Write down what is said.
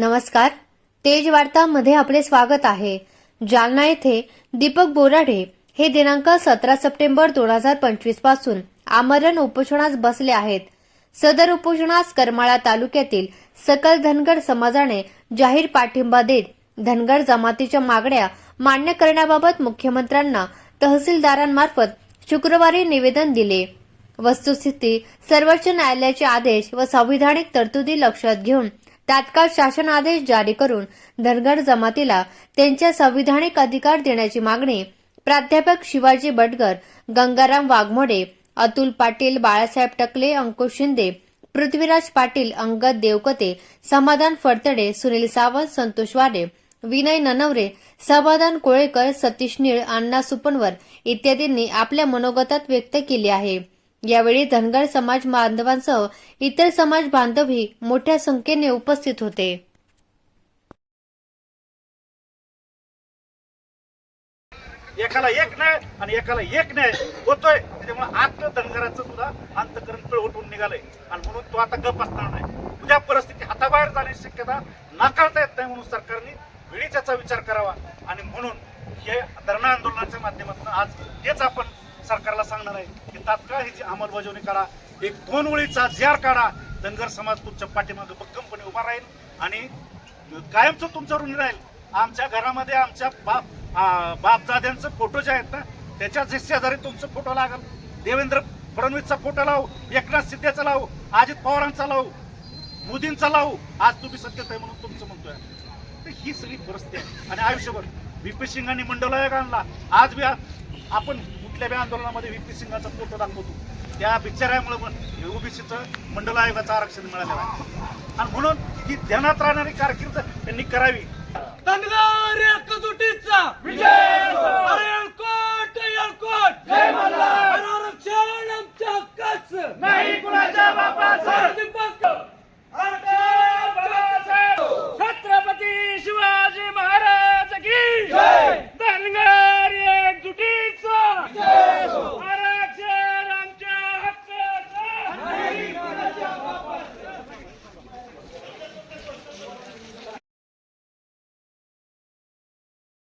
नमस्कार. तेजवार्तामध्ये आपले स्वागत आहे. जालना येथे दीपक बोराडे हे दिनांक सतरा सप्टेंबर दोन हजार पंचवीसपासून आमरण उपोषणास बसले आहेत. सदर उपोषणास करमाळा तालुक्यातील सकल धनगर समाजाने जाहीर पाठिंबा देत धनगर जमातीच्या मागण्या मान्य करण्याबाबत मुख्यमंत्र्यांना तहसीलदारांमार्फत शुक्रवारी निवेदन दिले. वस्तुस्थिती सर्वोच्च न्यायालयाचे आदेश व संविधानिक तरतुदी लक्षात घेऊन तात्काळ शासन आदेश जारी करून धनगर जमातीला त्यांच्या संविधानिक अधिकार देण्याची मागणी प्राध्यापक शिवाजी बटगर गंगाराम वाघमोडे अतुल पाटील बाळासाहेब टकले अंकुश शिंदे पृथ्वीराज पाटील अंगद देवकते समाधान फडतडे सुनील सावंत संतोष वाडे विनय ननवरे समाधान कोळेकर सतीश निळ अण्णा सुपनवर इत्यादींनी आपल्या मनोगतात व्यक्त केली आहे. यावेळी धनगर समाज बांधवांसह इतर समाज बांधवही मोठ्या संख्येने उपस्थित होते. एकाला एक नाही आणि एकाला एक नाही होतोय. त्याच्यामुळे आत्म धनगराचं सुद्धा अंतकरण उठून निघालंय. आणि म्हणून तो आता गप असणार नाही. उद्या परिस्थिती हाताबाहेर जाण्याची शक्यता नाकारता येत नाही म्हणून सरकारने वेळीच याचा विचार करावा. आणि म्हणून हे धरणा आंदोलनाच्या माध्यमातून आज हेच आपण सरकारला सांगणार आहे की तात्काळ ह्याची अंमलबजावणी करा एक दोन ओळीचा जार काढा धनगर समाज तुमच्या पाठीमागे भक्कमपणे उभा राहील आणि कायमचं तुमचं ऋण राहील. आमच्या घरामध्ये आमच्या बाप बापदाद्यांचं फोटो जे आहेत ना त्याच्या जे शेजारी तुमचं फोटो लागल. देवेंद्र फडणवीसचा फोटो लावू एकनाथ शिंदेचा लावू अजित पवारांचा लावू मोदींचा लावू. आज तुम्ही सत्यत आहे म्हणून तुमचं म्हणतोय. तर ही सगळी परिस्थिती आहे. आणि आयुष्यभर बी पी सिंगांनी मंडल आयोग आणला. आज बी आपण कुठल्या बी आंदोलनामध्ये व्हीपी सिंगाचा फोटो दाखवतो. त्या बिचाऱ्यामुळे पण ओबीसीचं मंडल आयोगाचं आरक्षण मिळालेलं आहे. आणि म्हणून ही ध्यानात राहणारी कारकीर्द त्यांनी करावी. विजय!